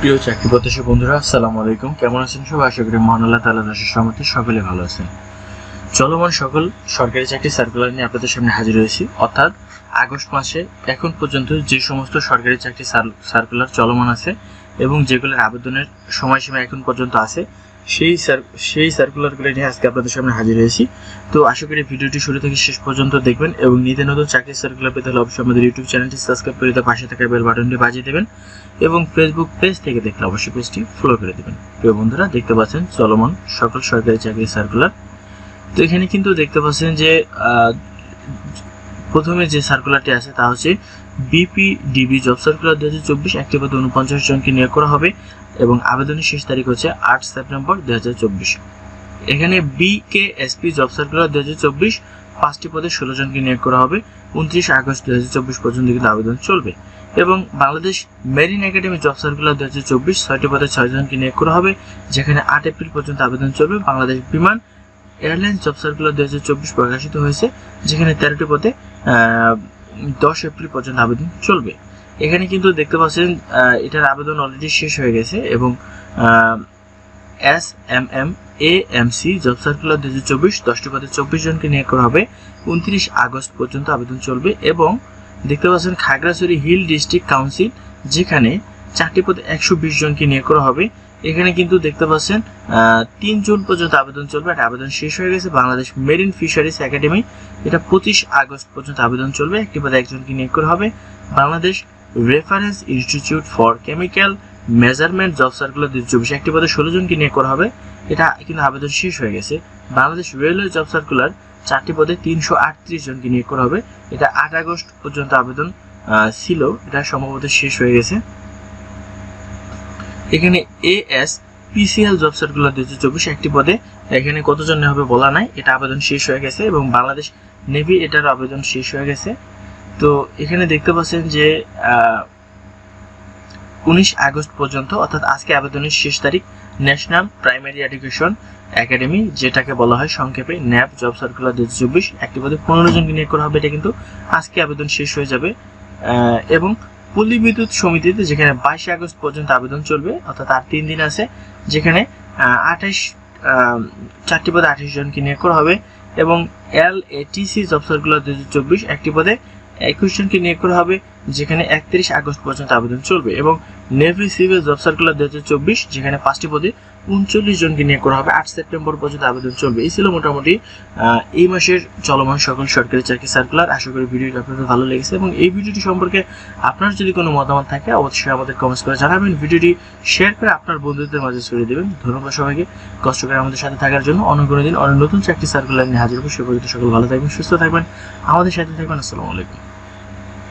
প্রিয় চাকরি প্রত্যাশী বন্ধুরা, আসসালামু আলাইকুম। কেমন আছেন সবাই? আশা করি মহান আল্লাহ তালা দাসের সহমতে সকলে ভালো আছেন। চলমান সকল সরকারি চাকরি সার্কুলার নিয়ে আপনাদের সামনে হাজির হয়েছি। অর্থাৎ আগস্ট মাসে এখন পর্যন্ত যে সমস্ত সরকারি চাকরি সার্কুলার চলমান আছে এবং যেগুলোর আবেদনের সময়সীমা এখন পর্যন্ত আছে, সেই সেই সার্কুলারগুলো নিয়ে আজকে আপনাদের সামনে হাজির হয়েছি। তো আশা করি ভিডিওটি শুরু থেকে শেষ পর্যন্ত দেখবেন এবং নিত্য নতুন চাকরি সার্কুলার পেতে হলে অবশ্যই আমাদের ইউটিউব চ্যানেলটি সাবস্ক্রাইব করে তার পাশে থাকা বেল বাটনটি বাজিয়ে দেবেন এবং ফেসবুক পেজ থেকে দেখলে অবশ্যই পেজটি ফলো করে দেবেন। প্রিয় বন্ধুরা, দেখতে পাচ্ছেন চলমান সকল সরকারি চাকরি সার্কুলার তো এখানে কিন্তু দেখতে পাচ্ছেন যে প্রথমে যে সার্কুলারটি আছে তা হচ্ছে বিপিডিবি জব সার্কুলার দু হাজার চব্বিশ একটি পদে উনপঞ্চাশ জনকে নিয়োগ করা হবে এবং আবেদনের শেষ তারিখ হচ্ছে আট সেপ্টেম্বর দু হাজার চব্বিশ। এখানে বিকেএসপি জব সার্কুলার দু হাজার চব্বিশ পাঁচটি পদে ষোলো জনকে নিয়োগ করা হবে। উনত্রিশ আগস্ট দু হাজার চব্বিশ পর্যন্ত কিন্তু আবেদন চলবে। এবং Bangladesh marine academy job circular দু হাজার চব্বিশ ছয়টি পদে ছয় জনকে নিয়োগ করা হবে, যেখানে আট এপ্রিল পর্যন্ত আবেদন চলবে। বাংলাদেশ বিমান এয়ারলাইন্স জব সার্কুলার দু হাজার চব্বিশ প্রকাশিত হয়েছে, যেখানে তেরোটি পদে দশ এপ্রিল পর্যন্ত আবেদন চলবে। এখানে কিন্তু দেখতে পাচ্ছেন এটার আবেদন অলরেডি শেষ হয়ে গেছে এবং S M M, A M C job circular দু হাজার চব্বিশ দশটি পদে চব্বিশ জনকে নিয়োগ করা হবে। উনত্রিশ আগস্ট পর্যন্ত আবেদন চলবে এবং দেখতে পাচ্ছেন, খাগড়াছড়ি হিল ডিস্ট্রিক্ট কাউন্সিল, যেখানে চারটি পদে একশো বিশ জনকে নিয়োগ করা হবে। এখানে কিন্তু দেখতে পাচ্ছেন তিন জুন পর্যন্ত আবেদন চলবে আর আবেদন শেষ হয়ে গেছে। বাংলাদেশ মেরিন ফিশারিজ একাডেমি, এটা পঁচিশ আগস্ট পর্যন্ত আবেদন চলবে। একটি পদে একজনকে নিয়োগ করা হবে। Bangladesh reference institute for chemical measurement job circular দুই চব্বিশ। একটি পদে ষোলো জনকে নিয়োগ করা হবে। এটা কিন্তু আবেদন শেষ হয়ে গেছে। বাংলাদেশ রেলওয়ে জব সার্কুলার চারটি পদে তিনশো আটত্রিশ জনকে নিয়োগ করা হবে। এটা আট আগস্ট পর্যন্ত আবেদন ছিল। এটা সম্ভবত শেষ হয়ে গেছে। এখানে এএস পিসিএল জব সার্কুলার দুই হাজার চব্বিশ একটি পদে। এখানে কতজন হবে বলা নাই, এটা আবেদন শেষ হয়ে গেছে এবং বাংলাদেশ নেভি এটার আবেদন শেষ হয়ে গেছে। তো এখানে দেখতে পাচ্ছেন যে উনিশ আগস্ট পর্যন্ত, অর্থাৎ আজকে আবেদনের শেষ তারিখ ন্যাশনাল প্রাইমারি এডুকেশন একাডেমি যেটাকে বলা হয় সংক্ষেপে ন্যাপ জব সার্কুলার দু হাজার চব্বিশ। একটি পদে পনেরো জনকে নিয়োগ করা হবে, এটা কিন্তু আজকে আবেদন শেষ হয়ে যাবে। এবং পল্লী বিদ্যুৎ সমিতিতে যেখানে বাইশে আগস্ট পর্যন্ত আবেদন চলবে, অর্থাৎ আর তিন দিন আছে, যেখানে আঠাশ চারটি পদে আঠাশ জনকে নিয়োগ করা হবে এবং এল এটিসি জব সার্কুলার দু হাজার চব্বিশ একটি পদে একুশ জনকে নিয়োগ করা হবে। যেখানে একত্রিশ আগস্ট পর্যন্ত আবেদন চলবে এবং নেভি সিভিল জব সার্কুলার দু চব্বিশ, যেখানে পাঁচটি পদে উনচল্লিশ জনকে নিয়োগ করা হবে। আট সেপ্টেম্বর পর্যন্ত আবেদন চলবে। এই ছিল মোটামুটি এই মাসের চলমান সকল সরকারি চাকরি সার্কুলার। আশা করি ভিডিওটি আপনাদের ভালো লেগেছে এবং এই ভিডিওটি সম্পর্কে আপনার যদি কোনো মতামত থাকে, অবশ্যই আমাদের কমেন্টস করে জানাবেন। ভিডিওটি শেয়ার করে আপনার বন্ধুদের মাঝে ছড়িয়ে দেবেন। ধন্যবাদ সবাইকে। কষ্ট করে আমাদের সাথে থাকার জন্য অন্য কোনো দিন অনেক নতুন চাকরি সার্কুলার নিয়ে হাজির হব। সে পর্যন্ত সকল ভালো থাকবেন, সুস্থ থাকবেন। আমাদের সাথে থাকবেন। আসসালামু আলাইকুম।